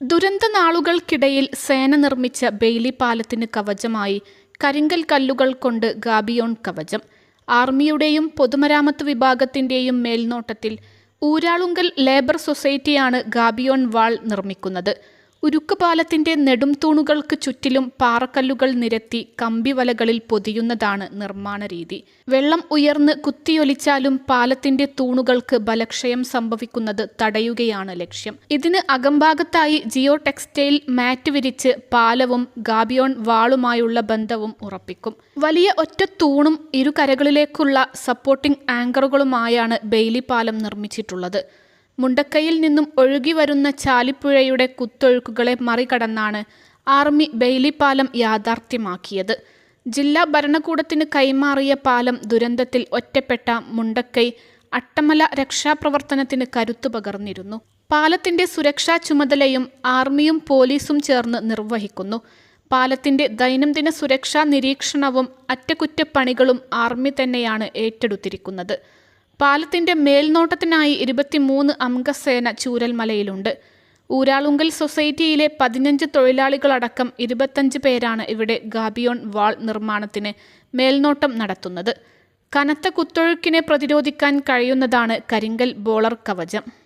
ദുരന്ത നാളുകൾക്കിടയിൽ സേന നിർമ്മിച്ച ബെയ്ലി പാലത്തിന് കവചമായി കരിങ്കൽ കല്ലുകൾ കൊണ്ട് ഗാബിയോൺ കവചം. ആർമിയുടെയും പൊതുമരാമത്ത് വിഭാഗത്തിന്റെയും മേൽനോട്ടത്തിൽ ഊരാളുങ്കൽ ലേബർ സൊസൈറ്റിയാണ് ഗാബിയോൺ വാൾ നിർമ്മിക്കുന്നത്. ഉരുക്ക് പാലത്തിന്റെ നെടും തൂണുകൾക്ക് ചുറ്റിലും പാറക്കല്ലുകൾ നിരത്തി കമ്പിവലകളിൽ പൊതിയുന്നതാണ് നിർമ്മാണ രീതി. വെള്ളം ഉയർന്ന് കുത്തിയൊലിച്ചാലും പാലത്തിന്റെ തൂണുകൾക്ക് ബലക്ഷയം സംഭവിക്കുന്നത് തടയുകയാണ് ലക്ഷ്യം. ഇതിന് അകംഭാഗത്തായി ജിയോ ടെക്സ്റ്റൈൽ മാറ്റ് വിരിച്ച് പാലവും ഗാബിയോൺ വാളുമായുള്ള ബന്ധവും ഉറപ്പിക്കും. വലിയ ഒറ്റ തൂണും ഇരുകരകളിലേക്കുള്ള സപ്പോർട്ടിംഗ് ആങ്കറുകളുമായാണ് ബെയിലി പാലം നിർമ്മിച്ചിട്ടുള്ളത്. മുണ്ടക്കയിൽ നിന്നും ഒഴുകി വരുന്ന ചാലിപ്പുഴയുടെ കുത്തൊഴുക്കുകളെ മറികടന്നാണ് ആർമി ബെയ്ലി പാലം യാഥാർത്ഥ്യമാക്കിയത്. ജില്ലാ ഭരണകൂടത്തിന് കൈമാറിയ പാലം ദുരന്തത്തിൽ ഒറ്റപ്പെട്ട മുണ്ടക്കൈ അട്ടമല രക്ഷാപ്രവർത്തനത്തിന് കരുത്തു പകർന്നിരുന്നു. പാലത്തിന്റെ സുരക്ഷാ ചുമതലയും ആർമിയും പോലീസും ചേർന്ന് നിർവഹിക്കുന്നു. പാലത്തിന്റെ ദൈനംദിന സുരക്ഷാ നിരീക്ഷണവും അറ്റകുറ്റപ്പണികളും ആർമി തന്നെയാണ് ഏറ്റെടുത്തിരിക്കുന്നത്. പാലത്തിന്റെ മേൽനോട്ടത്തിനായി ഇരുപത്തിമൂന്ന് അംഗസേന ചൂരൽമലയിലുണ്ട്. ഊരാളുങ്കൽ സൊസൈറ്റിയിലെ പതിനഞ്ച് തൊഴിലാളികളടക്കം ഇരുപത്തഞ്ച് പേരാണ് ഇവിടെ ഗാബിയോൺ വാൾ നിർമ്മാണത്തിന് മേൽനോട്ടം നടത്തുന്നത്. കനത്ത കുത്തൊഴുക്കിനെ പ്രതിരോധിക്കാൻ കഴിയുന്നതാണ് കരിങ്കൽ ബോളർ കവചം.